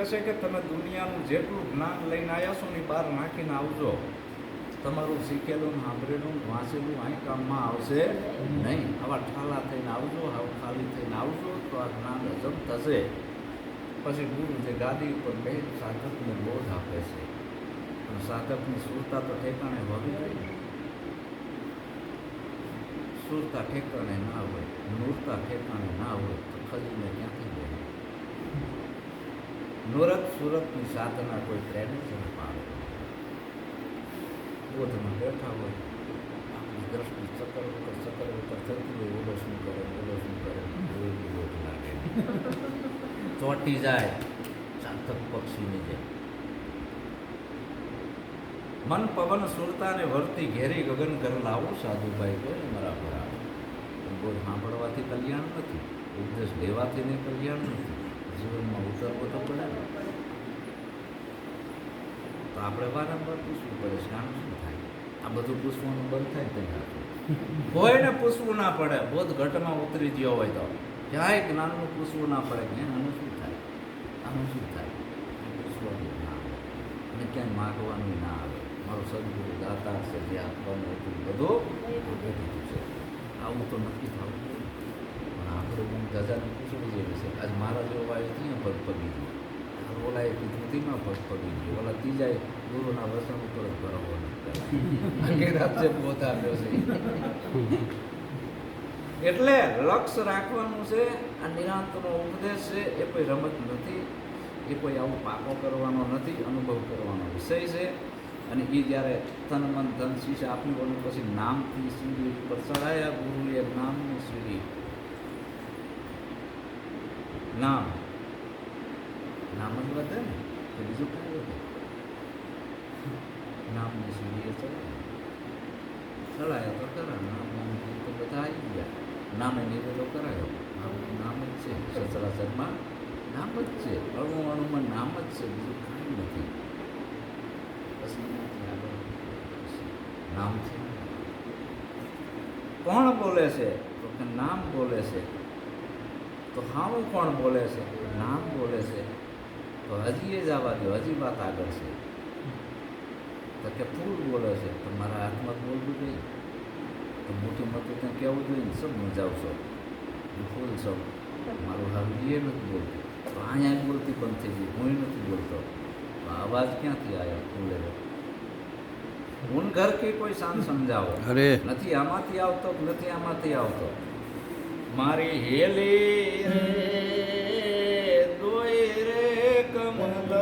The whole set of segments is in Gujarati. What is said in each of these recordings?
કહેશે કે તમે દુનિયાનું જેટલું જ્ઞાન લઈને આવ્યા છો ને બહાર નાખીને આવજો. તમારું શીખેલું સાંભળેલું વાંચેલું અહીં કામમાં આવશે નહીં. આવા ઠાલા થઈને આવજો આવું ખાલી થઈને આવજો તો આ જ્ઞાન હજમ થશે. પછી ગુરુ જે ગાદી ઉપર બે સાધકને બોધ આપે છે. પણ સાધકની સુરતા તો ઠેકાણે હોવી જોઈએ. સુરતા ઠેકાણે ના હોય નૂરતા ઠેકાણે ના હોય તો ખજીને ક્યાંથી લે નુરત સુરતની સાધના કોઈ ન પાડે બોધમાં બેઠા હોય, આપણી દ્રષ્ટિ ચક્કર ઉપર ચક્કર ઉપર થતી હોય, ઓલો શું કરે, ઓલો શું કરે બોધ લાગે ચોંટી જાય ચાતક પક્ષીની જેમ મન પવન સુરતાને વર્તી ઘેરી ગગન કર લાવો સાધુભાઈ કોઈ મારા ભરા બોધ સાંભળવાથી કલ્યાણ નથી, ઉપદેશ લેવાથી ને કલ્યાણ નથી. જીવનમાં ઉતરવો તો પડે. તો આપણે વારંવાર પૂછવું પડે છે, આનું શું થાય? આ બધું પૂછવાનું બંધ થાય ત્યાં કોઈને પૂછવું ના પડે બોધ ઘટમાં ઉતરી ગયો હોય તો. ક્યાંય જ્ઞાનનું પૂછવું ના પડે કે આનું શું થાય? આનું શું થાય? પૂછવાનું ના આવે. અને ક્યાંય માગવાનું ના આવે. મારો સદગુરુ દાતા છે, જે આપવાનું હતું બધું છે. આવું તો નક્કી થવું પણ આપણે હું દાદાને પૂછવું જોઈએ છે આજ મારા જેવો વાયુ ત્યાં પગ પગી ગયો? ઓલા એ કૃતિમાં તેમાં પગ પગી ગયો. ઓલા ત્રીજા ગુરુના વસન ઉપર જ ભરવો પોતા આવ્યો છે. એટલે લક્ષ્ય રાખવાનું છે, આ નિરાંતનો ઉપદેશ છે, એ કોઈ રમત નથી, એ કોઈ આવું પાકો કરવાનો નથી, અનુભવ કરવાનો વિષય છે. અને એ જ્યારે તન મન ધન શીશ આપ્યું પછી નામથી સીડી ઉપર ચડાયા, ગુરુએ નામની સીડી નામ. નામ જ વધે ને, તો બીજું કાંઈ વધે. નામની સૂર્ય ચલાવ્યા ચડાયા તો ખરા, નામ તો બધા આવી ગયા. નામે નિવેદો કરાયો. નામ નામ જ છે. સચરાચરમાં નામ જ છે. અણુ અણુમાં નામ જ છે. બીજું કાંઈ નથી. પછી નામ છે. કોણ બોલે છે? તો નામ બોલે છે. તો હાવું કોણ બોલે છે? નામ બોલે છે. તો હજી એ જ આવવા દો હજી વાત આગળ છે. તો કે ફૂલ બોલે છે તો મારા હાથમાં બોલવું જોઈએ. તો મોટી મોટી ત્યાં કહેવું જોઈએ ને સબ મજાવ છો હું ફૂલ છો. મારું હાલ એ નથી બોલતું. તો અહીંયા બોલતી બંધ થઈ ગઈ હું નથી બોલતો. અવાજ ક્યાંથી આવ્યો? ફૂલે હું ઘર કે કોઈ શાન સમજાવો? અરે. નથી આમાંથી આવતો નથી આમાંથી આવતો? મારી હેલી રે દોય કમલ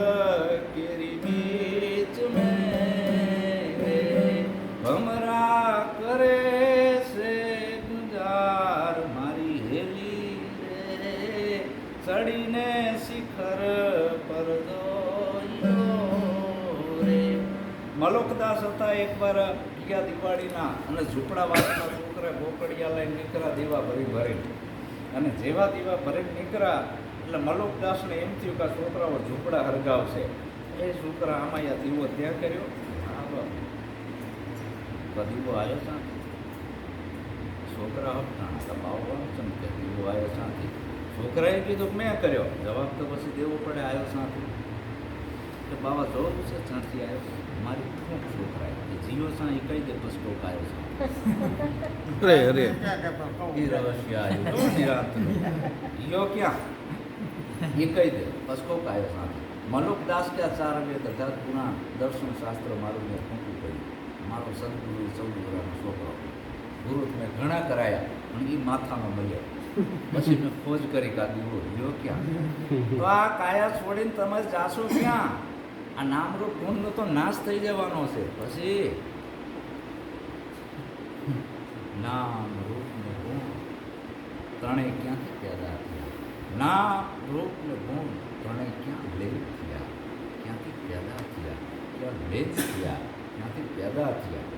કેરી બીચ મેં ભમરા કરે છે ગુંજાર મારી હેલી રે, ચડીને શિખર પર મલોકદાસ હતા એકવાર ગયા દિવાળીના અને ઝૂંપડાવાળાના છોકરા ગોકળિયા લઈને નીકળ્યા દીવા ભરી ભરી અને જેવા દીવા ભરીને નીકળ્યા, એટલે મલોકદાસને એમ થયું કે આ છોકરાઓ ઝૂંપડા હરગાવશે. એ છોકરા આમાં યા દીવો ત્યાં કર્યો. દીવો આવ્યો છોકરા હતા બાવો ચમકે દીવો આવ્યો સાંજે છોકરાએ કીધું મેં કર્યો. જવાબ તો પછી દેવો પડે આવ્યો સાથે કે બાબા જોવું છે ત્યાંથી આવ્યો મારી ખૂબ છોકરાએ એ જીવો સા એ કઈ દે પછી કોક આવ્યો છે? અરે અરે. એ રહસ્ય આવ્યું. યો ક્યાં? એ કઈ દે બસ કોક આવ્યો સાથે દાસ ક્યાં ચાર વેદ પુરાણ દર્શન શાસ્ત્ર મારું મેં ખોટું કર્યું. મારો સદગુરુ ચૌદ વર્ષનો છોકરો. ગુરુ મેં ઘણા કરાયા પણ એ માથામાં મળ્યા. પછી મેં ખોજ કરી કે આ યો ક્યાં? તો આ કાયા છોડીને તમે જાશો ક્યાં? આ નામરૂપ ગુણનો તો નાશ થઈ જવાનો છે. પછી? નામ રૂપ ને ગુણ ત્રણેય ક્યાંથી પેદા થયા? નામ રૂપ ને ગુણ ત્રણેય ક્યાં લેપ થયા? ક્યાંથી પેદા થયા? ક્યાં લેજ થયા? ક્યાંથી પેદા થયા?